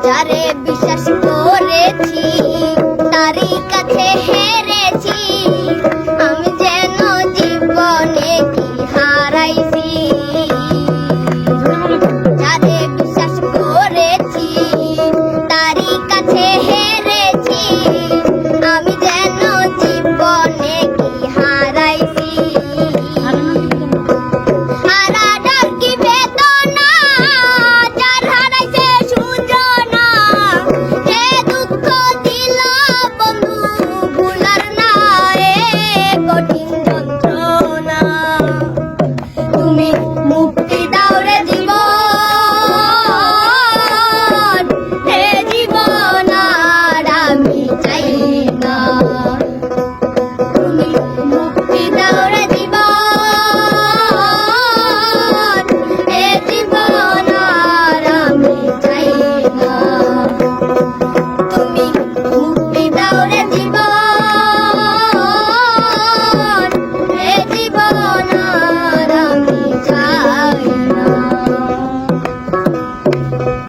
dare যন্ত্রণা তুমি মুখ